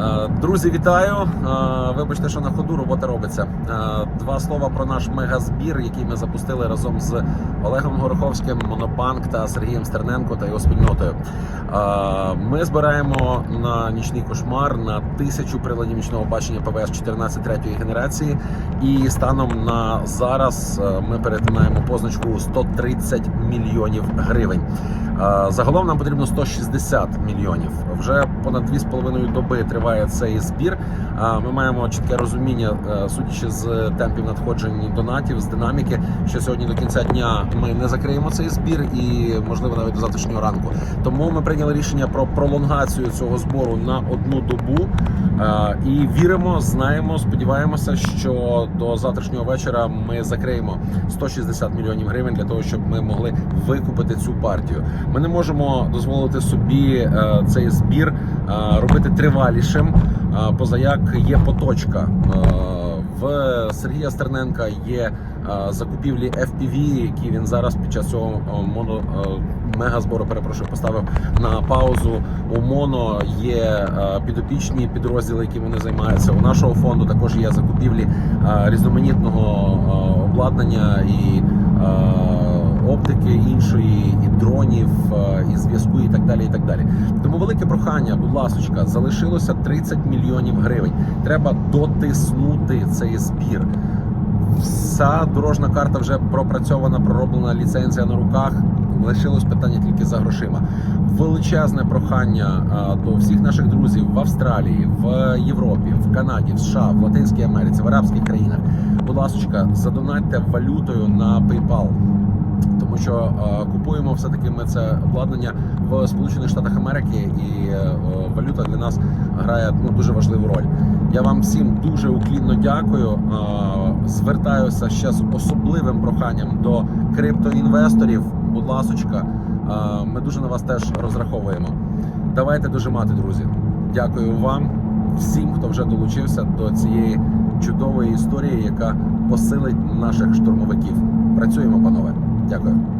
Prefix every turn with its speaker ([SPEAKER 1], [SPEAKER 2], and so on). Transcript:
[SPEAKER 1] Е, Друзі, вітаю! Е, Вибачте, що на ходу робота робиться. Е, Два слова про наш мегазбір, який ми запустили разом з Олегом Гороховським, Монобанк та Сергієм Стерненко та його спільнотою. Ми збираємо на нічний кошмар на тисячу приладів нічного бачення ПВС 14 третьої генерації. І станом на зараз ми перетинаємо позначку 130 мільйонів гривень. Загалом нам потрібно 160 мільйонів. Вже понад 2,5 доби триває цей збір. Ми маємо чітке розуміння, е, судячи з темпів надходжень донатів, з динаміки, що сьогодні до кінця дня ми не закриємо цей збір і можливо навіть до завтрашнього ранку. Тому ми прийняли рішення про пролонгацію цього збору на одну добу. Е, І віримо, знаємо, сподіваємося, що до завтрашнього вечора ми закриємо 160 мільйонів гривень для того, щоб ми могли викупити цю партію. Ми не можемо дозволити собі е, цей збір робити тривалішим, е, поза як є поточка. В Сергія Стерненка є закупівлі FPV, які він зараз під час цього моно мегазбору, перепрошую, поставив на паузу. У моно є підопічні підрозділи, які вони займаються. У нашого фонду також є закупівлі різноманітного обладнання і оптики іншої, і дронів, е, і зв'язку, і так далі. І так далі. Тому велике прохання, будь ласочка, залишилося 30 мільйонів гривень. Треба дотиснути цей збір. Вся дорожна карта вже пропрацьована, пророблена ліцензія на руках. Лишилось питання тільки за грошима. Величезне прохання а, до всіх наших друзів в Австралії, в Європі, в Канаді, в США, в Латинській Америці, в арабських країнах. Будь ласка, задонатьте валютою на PayPal. Що е, купуємо все таки ми це обладнання в Сполучених Штатах Америки, і е, валюта для нас грає ну дуже важливу роль. Я вам всім дуже уклінно дякую. Е, звертаюся ще з особливим проханням до криптоінвесторів. Будь ласочка, ми дуже на вас теж розраховуємо. Давайте дожимати, друзі. Дякую вам, всім, хто вже долучився до цієї чудової історії, яка посилить наших штурмовиків. Працюємо, панове. 价格